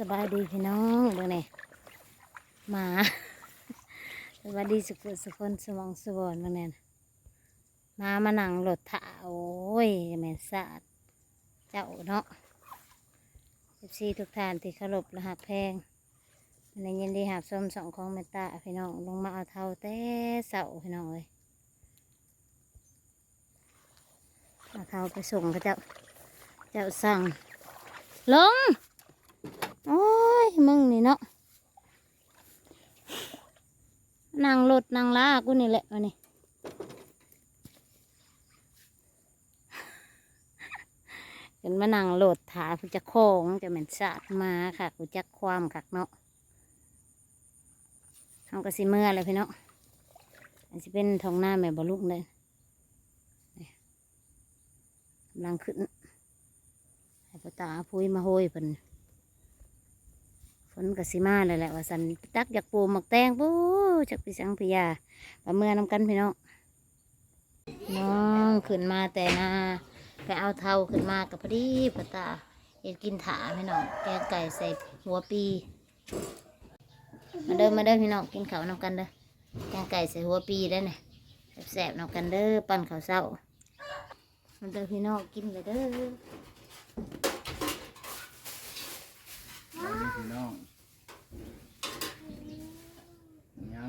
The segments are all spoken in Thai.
สบายดีพี่น้องเบิ่งนี่หมาสบายดีสุขสุขคนสมองสวรรค์เบิ่งนี่น่ะหมามาหนั่งรถถ่าโอ้ยแม่นสาดเจ้าเนาะเอฟซีทุกท่านที่เคารพและหักแพงในยินดีหับส้มสองของเมตตาพี่น้องลงมาเอาเท่าแต่เสาพี่น้องเลยเอาเท่าไปส่งพระเจ้าเจ้าสั่งลง โอ้ยมึงนี่เนาะนั่งรถนั่งลากูนี่แหละวันนี้เป็นมานั่งโหลดถากูจะโค้งจะเหม็นสาดมาค่ะกูจะความคักเนาะทำกระสิเมื่อเลยพี่เนาะอันสิเป็นทองหน้าแม่บลุกเลยกำลังขึ้นให้พ่อตาพุยมาโหยเพิ่น นกสิมาเลยแหละว่าสันตักอยากปูหมักแตงปูจากพี่สังพิยาปลาเมื่อนำกันพี่น้องน้องขึ้นมาแต่นาไปเอาเทาขึ้นมากับพอดีพอตาเห็ดกินถาพี่น้องแกงไก่ใส่หัวปีมาเดินมาเดินพี่น้องกินข้าวนำกันเด้อแกงไก่ใส่หัวปีได้เนี่ยแสบๆนำกันเด้อปั้นข้าวเศร้ามาเดินพี่น้องกินเลยเด้อเอาดิพี่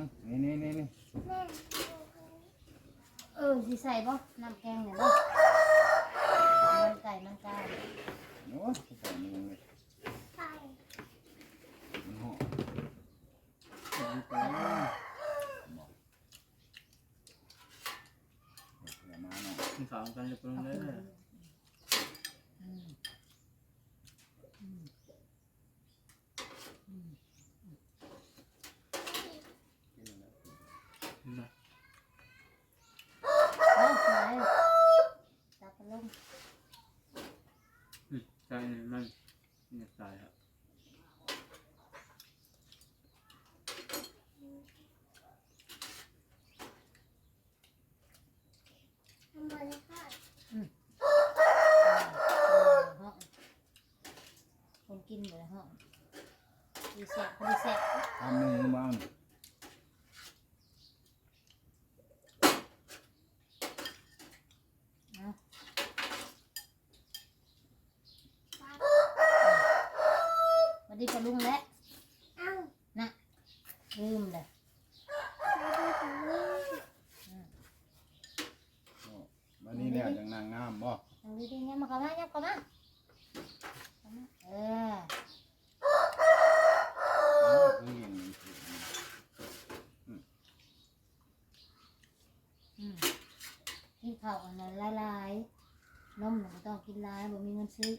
น้องยังนี่นี่นี่นี่เออสิใส่บ่น้ำแกงเนี่ยบ่มันไก่มันไก่โอ้ยใส่มือเลยมันหอมเอาดิไปบอกเดี๋ยวมาหน่อยกินข้าวกันเลยปรุงเลยเอาไปตักลง ใจนี่มันเนี่ยตายครับห้องคนกินเลยห้องดีแซ่บดีแซ่บ ทำมือบ้าง เอาวันนี้ปลาลุงแล้วน่ะลืมเลย วันนี้ แล้วจังนางงามบ่ทางนี้ดีเนี่ยมาเข้ามาเนี่ยเข้ามาเข้ามาเออเอาคือเห็นอืมกินข้าวอันนั้นหลายๆนมหน่ะไม่ต้องกินหลายบ่มีเงินซื้อ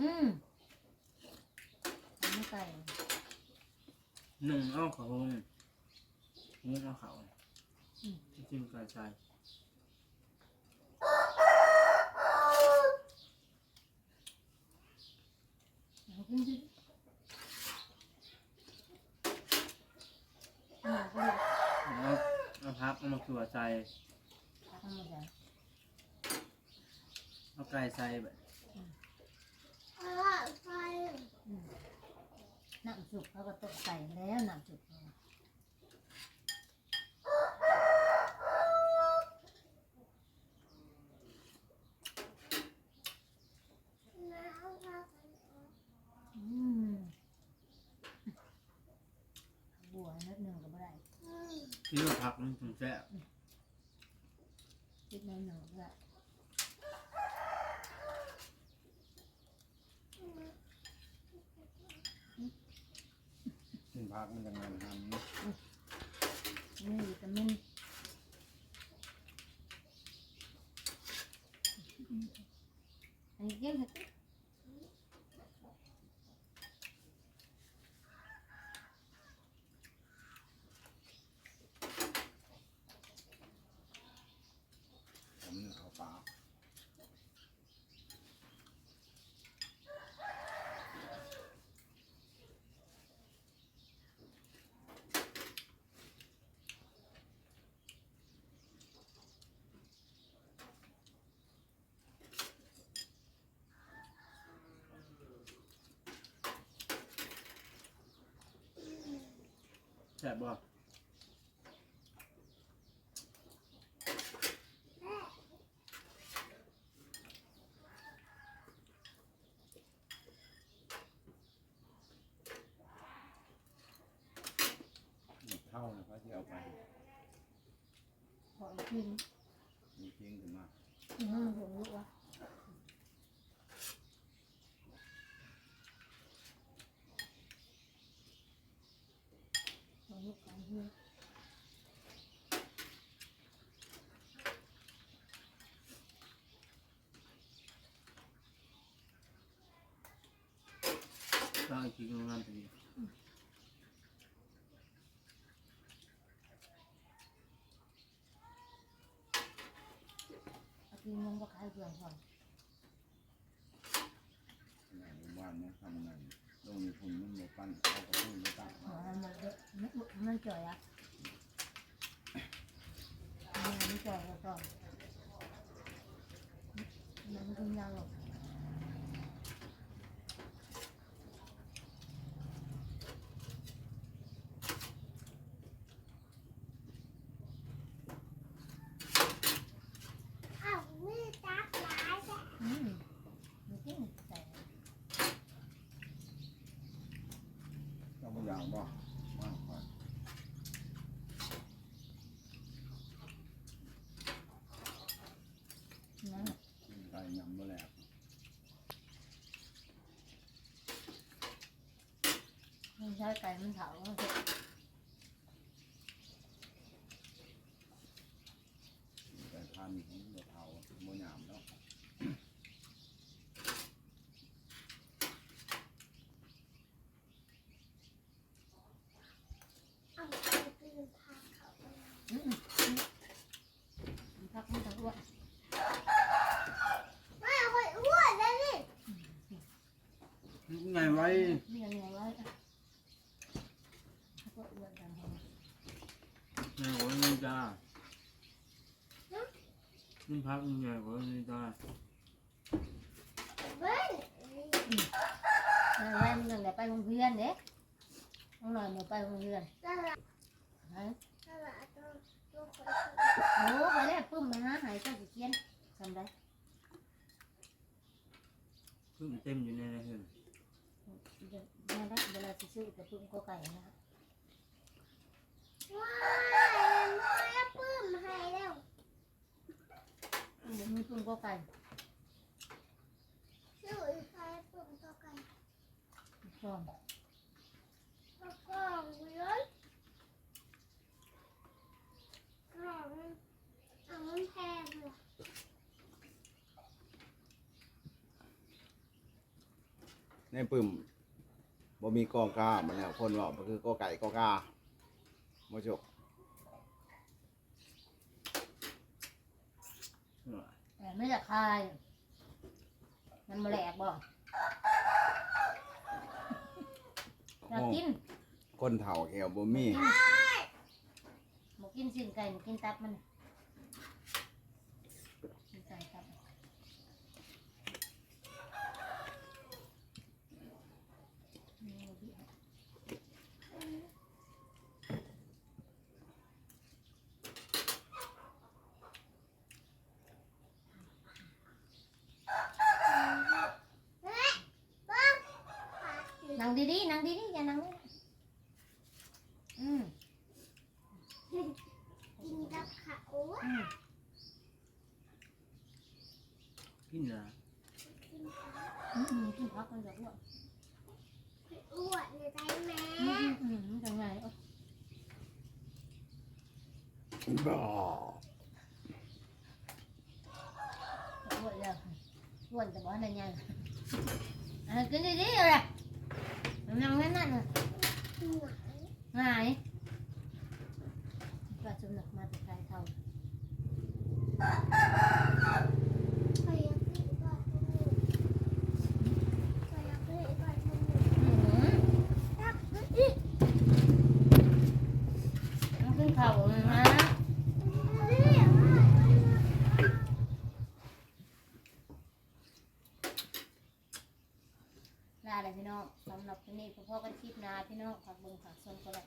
อืมไม่ไก่หนึ่งเอาเขาหนี่เอาเขาจิ้มก่ใจาขึ้ เอาเอาพักเอามาตัวใจเอาขึ้นมาใส่เอาไก่ใส่แบบน้ำจุกเขาก็ตกใส่แล้วน้ำจุกเขาอืมบัวนิดหนึ่งก็ไม่ได้ ที่เราพักมันถึงแซ่บคิดนิดหนึ่งก็ได้กินพักมันจังงานทำนี่วิตามินอันนี้เก็บเห็ด ซ่บบ่เท่านะเขาที่เอาไปขอกินมีเพียงขึ้นมา อืมหัวลูกวะหัวลูกกันเพื่อน สร้างกินงานตัวนี้ เอากินมันก็ ขายเพื่อนก่อนในหมู่บ้านเนี่ยทำงานลงในทุนมันหมดปั้นเอากระตุ้นไม่ตั้งอ๋อมันเยอะมันมันจ่อยอะมันมันจ่อยแล้วก็มันกินยาหรอ กอ้าวมือจับหลายแต่อืมมันกินแต่ต้องมาอย่างบ่มากกว่า นั่น ไก่ยำมาแล้ว มัน ใช้ไก่มันเผามันเสร็จ ไก่พันธุ์ของเราเผาโมยามแล้ว เอาไปปืนพาเขาไป อืมมันพักมันทั้งอ้วน ไม่เอาไปอ้วนเลยนี่ ไงไว้ นี่ยังไงวะก็อ้วนกันทั้ง ไงไว้นี่ จ้านี่พักไงไว้นี่จ้าเบิ้ลนั่นแหละมันนั่นแหละไปโรงเรียนเด้ต้องหน่อยหมดไปโรงเรียนตลาดไหนตลาดตัวตัวคนโอ้ไปแล้วปึ้มไปหาหายเจ้าสิเขียนทำได้เพิ่งเต็มอยู่ในนั้นเห็นเดี๋ยวมาได้เวลาสิซื้อแต่ปึ้มก็ไก่นะว้ายมา ปื้มให้แล้วอืมมีปึ้มก็ไก่ชื่ออีกใครปื้มตัวกันพร้อมตัวกล่องเลยกล่องเอามันแพงเลยในปึ่มบ่มีกองกามันแล้วคนว่ามันคือกอไก่กอกาโมจก แต่ไม่จะคาย มันมาแหลกบ่อยากกินคนเฒ่าแขวบ่มีหมูกินสิ้นไก่หมูกินตับมันกินไก่ตับนี่นั่ง ดีๆนั่งดีๆอย่านั่งนี่อืมกินกับข้าวอืมกินนะกินกับอืมอืมกินพักกันเดี๋ยวอ้วนอ้วนเลยได้ไหมอืมอืมอืมจังไงเอ้าบ่อ้วนแล้วอ้วนแต่ว่าอะไรยังอะกินดีๆเลย นั่งนั่นนั่นน่ะหนังหายก็สำนักมาแต่ไกลเท่าพยาธิก่อนพยาธิก่อนอืมตักอีกมันขึ้นเขาเลยนะ น้องผักบุ้งผักสวนก็ไ